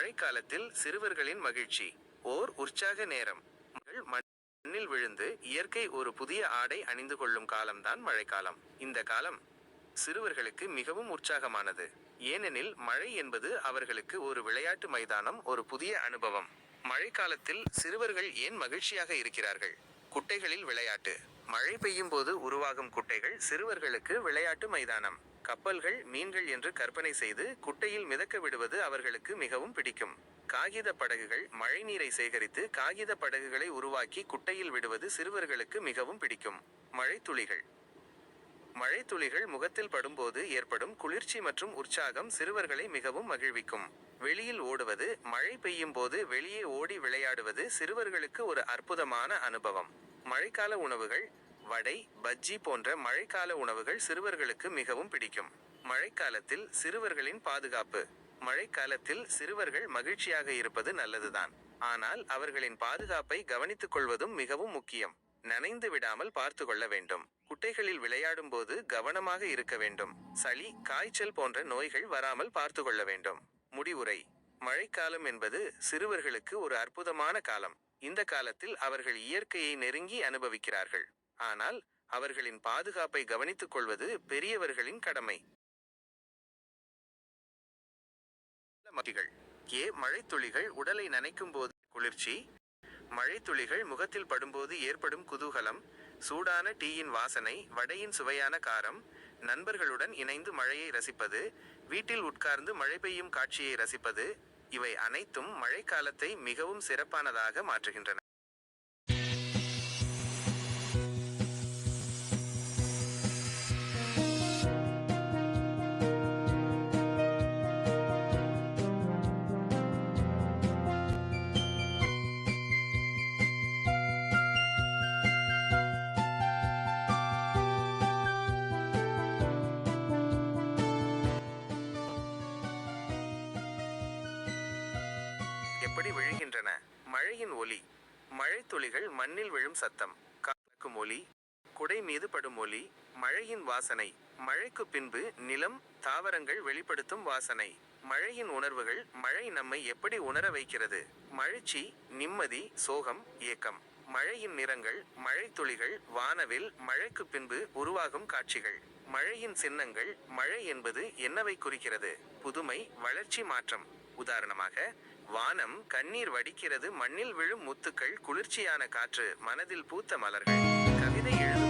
மழைக்காலத்தில் சிறுவர்களின் மகிழ்ச்சி. ஓர் உற்சாக நேரம். மண்ணில் விழுந்து இயற்கை ஒரு புதிய ஆடை அணிந்து கொள்ளும் காலம்தான் மழைக்காலம். இந்த காலம் சிறுவர்களுக்கு மிகவும் உற்சாகமானது. ஏனெனில் மழை என்பது அவர்களுக்கு ஒரு விளையாட்டு மைதானம் ஒரு புதிய அனுபவம். மழைக்காலத்தில் சிறுவர்கள் ஏன் மகிழ்ச்சியாக இருக்கிறார்கள்? குட்டைகளில் விளையாட்டு. மழை பெய்யும் போது உருவாகும் குட்டைகள் சிறுவர்களுக்கு விளையாட்டு மைதானம். கப்பல்கள் மீன்கள் என்று கற்பனை செய்து குட்டையில் மிதக்க விடுவது அவர்களுக்கு மிகவும் பிடிக்கும். காகித படகுகள் மழைநீரை சேகரித்து காகித படகுகளை உருவாக்கி குட்டையில் விடுவது சிறுவர்களுக்கு மிகவும் பிடிக்கும். மழைத்துளிகள். மழைத்துளிகள் முகத்தில் படும்போது ஏற்படும் குளிர்ச்சி மற்றும் உற்சாகம் சிறுவர்களை மிகவும் மகிழ்விக்கும். வெளியில் ஓடுவது மழை பெய்யும் போது வெளியே ஓடி விளையாடுவது சிறுவர்களுக்கு ஒரு அற்புதமான அனுபவம். மழைக்கால உணவுகள் வடை பஜ்ஜி போன்ற மழைக்கால உணவுகள் சிறுவர்களுக்கு மிகவும் பிடிக்கும். மழைக்காலத்தில் சிறுவர்களின் பாதுகாப்பு. மழைக்காலத்தில் சிறுவர்கள் மகிழ்ச்சியாக இருப்பது நல்லதுதான். ஆனால் அவர்களின் பாதுகாப்பை கவனித்துக் கொள்வதும் மிகவும் முக்கியம். நனைந்து விடாமல் பார்த்து கொள்ள வேண்டும். குட்டைகளில் விளையாடும் போது கவனமாக இருக்க வேண்டும். சளி காய்ச்சல் போன்ற நோய்கள் வராமல் பார்த்து கொள்ள வேண்டும். முடிவுரை. மழைக்காலம் என்பது சிறுவர்களுக்கு ஒரு அற்புதமான காலம். இந்த காலத்தில் அவர்கள் இயற்கையை நெருங்கி அனுபவிக்கிறார்கள். ஆனால் அவர்களின் பாதுகாப்பை கவனித்துக் கொள்வது பெரியவர்களின் கடமை. ஏ மழைத்துளிகள் உடலை நனைக்கும் போது குளிர்ச்சி. மழைத்துளிகள் முகத்தில் படும்போது ஏற்படும் குதூகலம். சூடான டீயின் வாசனை வடையின் சுவையான காரம். நண்பர்களுடன் இணைந்து மழையை ரசிப்பது. வீட்டில் உட்கார்ந்து மழை பெய்யும் காட்சியை ரசிப்பது. இவை அனைத்தும் மழைக்காலத்தை மிகவும் சிறப்பானதாக மாற்றுகின்றன. எப்படி விழுகின்றன. மழையின் ஒலி. மழைத்துளிகள் மண்ணில் விழும் சத்தம். காக்கும் ஒலி. குடை மீது படும் ஒலி. மழையின் வாசனை. மழைக்கு பின்பு நிலம் தாவரங்கள் வெளிப்படுத்தும் வாசனை. மழையின் உணர்வுகள் மழை நம்மை எப்படி உணர வைக்கிறது? மகிழ்ச்சி நிம்மதி சோகம் ஏக்கம். மழையின் நிறங்கள் மழைத்துளிகள் வானவில் மழைக்கு பின்பு உருவாகும் காட்சிகள். மழையின் சின்னங்கள் மழை என்பது என்னவை குறிக்கிறது? புதுமை வளர்ச்சி மாற்றம். உதாரணமாக வானம் கண்ணீர் வடிக்கிறது மண்ணில் விழும் முத்துக்கள் குளிர்ச்சியான காற்று மனதில் பூத்த மலர்கள். கவிதை எழுதும்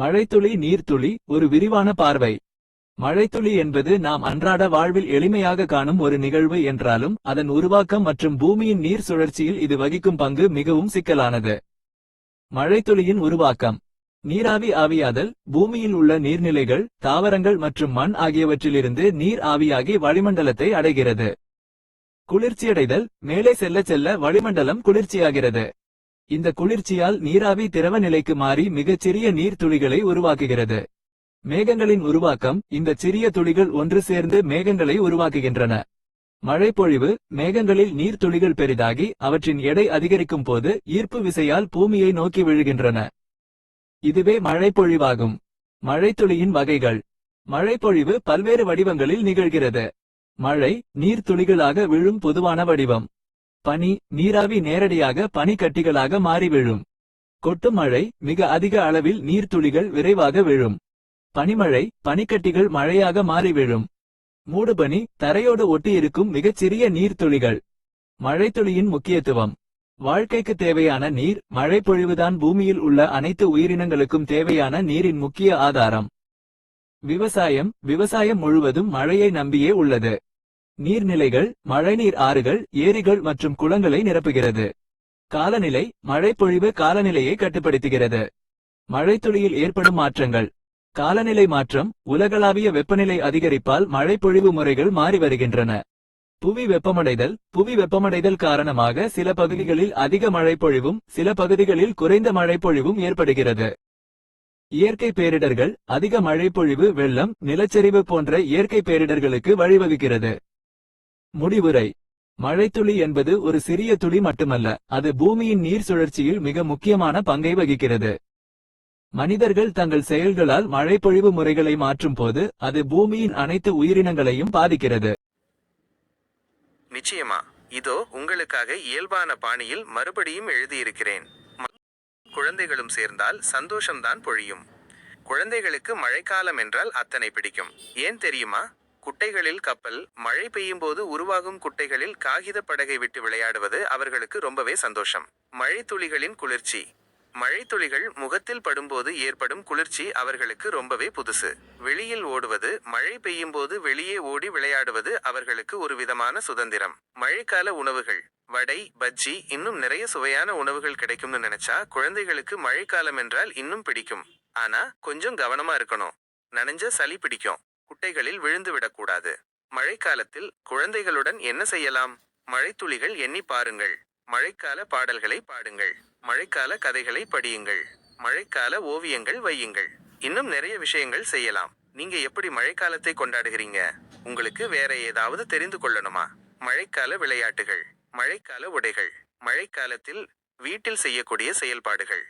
மழைத்துளி நீர்த்துளி ஒரு விரிவான பார்வை. மழைத்துளி என்பது நாம் அன்றாட வாழ்வில் எளிமையாக காணும் ஒரு நிகழ்வு என்றாலும் அதன் உருவாக்கம் மற்றும் பூமியின் நீர் சுழற்சியில் இது வகிக்கும் பங்கு மிகவும் சிக்கலானது. மழைத்துளியின் உருவாக்கம். நீராவி ஆவியாதல் பூமியில் உள்ள நீர்நிலைகள் தாவரங்கள் மற்றும் மண் ஆகியவற்றிலிருந்து நீர் ஆவியாகி வளிமண்டலத்தை அடைகிறது. குளிர்ச்சியடைதல் மேலே செல்ல செல்ல வளிமண்டலம் குளிர்ச்சியாகிறது. இந்த குளிர்ச்சியால் நீராவி திரவ நிலைக்கு மாறி மிகச்சிறிய சிறிய நீர்த்துளிகளை உருவாக்குகிறது. மேகங்களின் உருவாக்கம் இந்த சிறிய துளிகள் ஒன்று சேர்ந்து மேகங்களை உருவாக்குகின்றன. மழைப்பொழிவு மேகங்களில் நீர்த்துளிகள் பெரிதாகி அவற்றின் எடை அதிகரிக்கும் போது ஈர்ப்பு விசையால் பூமியை நோக்கி விழுகின்றன. இதுவே மழைப்பொழிவாகும். மழைத்துளியின் வகைகள். மழைப்பொழிவு பல்வேறு வடிவங்களில் நிகழ்கிறது. மழை நீர்த்துளிகளாக விழும் பொதுவான வடிவம். பனி நீராவி நேரடியாக பனிக்கட்டிகளாக மாறி விழும் கொட்டு மழை மிக அதிக அளவில் நீர்த்துளிகள் விரைவாக விழும். பனிமழை பனிக்கட்டிகள் மழையாக மாறி விழும் மூடுபனி தரையோடு ஒட்டியிருக்கும் மிகச்சிறிய நீர்த்துளிகள். மழைத்துளியின் முக்கியத்துவம். வாழ்க்கைக்கு தேவையான நீர் மழைப்பொழிவுதான் பூமியில் உள்ள அனைத்து உயிரினங்களுக்கும் தேவையான நீரின் முக்கிய ஆதாரம். விவசாயம் விவசாயம் முழுவதும் மழையை நம்பியே உள்ளது. நீர்நிலைகள் மழைநீர் ஆறுகள் ஏரிகள் மற்றும் குளங்களை நிரப்புகிறது. காலநிலை மழைப்பொழிவு காலநிலையை கட்டுப்படுத்துகிறது. மழைத்துளியில் ஏற்படும் மாற்றங்கள். காலநிலை மாற்றம் உலகளாவிய வெப்பநிலை அதிகரிப்பால் மழைப்பொழிவு முறைகள் மாறி வருகின்றன. புவி வெப்பமடைதல் புவி வெப்பமடைதல் காரணமாக சில பகுதிகளில் அதிக மழைப்பொழிவும் சில பகுதிகளில் குறைந்த மழைப்பொழிவும் ஏற்படுகிறது. இயற்கை பேரிடர்கள் அதிக மழைப்பொழிவு வெள்ளம் நிலச்சரிவு போன்ற இயற்கை பேரிடர்களுக்கு வழிவகுக்கிறது. முடிவுரை. மழைத்துளி என்பது ஒரு சிறிய துளி மட்டுமல்ல அது பூமியின் நீர் சுழற்சியில் மிக முக்கியமான பங்கை வகிக்கிறது. மனிதர்கள் தங்கள் செயல்களால் மழைப்பொழிவு முறைகளை மாற்றும் போது அது பூமியின் அனைத்து உயிரினங்களையும் பாதிக்கிறது. நிச்சயமா இதோ உங்களுக்காக இயல்பான பாணியில் மறுபடியும் எழுதியிருக்கிறேன். குழந்தைகளும் சேர்ந்தால் சந்தோஷம்தான் பொழியும். குழந்தைகளுக்கு மழைக்காலம் என்றால் அத்தனை பிடிக்கும். ஏன் தெரியுமா? குட்டைகளில் கப்பல் மழை பெய்யும் போது உருவாகும் குட்டைகளில் காகித படகை விட்டு விளையாடுவது அவர்களுக்கு ரொம்பவே சந்தோஷம். மழை துளிகளின் குளிர்ச்சி. மழை துளிகள் முகத்தில் படும்போது ஏற்படும் குளிர்ச்சி அவர்களுக்கு ரொம்பவே புதுசு. வெளியில் ஓடுவது மழை பெய்யும் போது வெளியே ஓடி விளையாடுவது அவர்களுக்கு ஒரு விதமான சுதந்திரம். மழைக்கால உணவுகள். வடை பஜ்ஜி இன்னும் நிறைய சுவையான உணவுகள் கிடைக்கும்னு நினைச்சா குழந்தைகளுக்கு மழைக்காலம் என்றால் இன்னும் பிடிக்கும். ஆனா கொஞ்சம் கவனமா இருக்கணும். நனைஞ்ச சளி பிடிக்கும். குட்டைகளில் விழுந்து விடக்கூடாது மழைக்காலத்தில் குழந்தைகளுடன் என்ன செய்யலாம்? மழைத்துளிகள் எண்ணி பாருங்கள். மழைக்கால பாடல்களை பாடுங்கள். மழைக்கால கதைகளை படியுங்கள். மழைக்கால ஓவியங்கள் வையுங்கள். இன்னும் நிறைய விஷயங்கள் செய்யலாம். நீங்க எப்படி மழைக்காலத்தை கொண்டாடுகிறீங்க? உங்களுக்கு வேற ஏதாவது தெரிந்து கொள்ளணுமா? மழைக்கால விளையாட்டுகள். மழைக்கால உடைகள். மழைக்காலத்தில் வீட்டில் செய்யக்கூடிய செயல்பாடுகள்.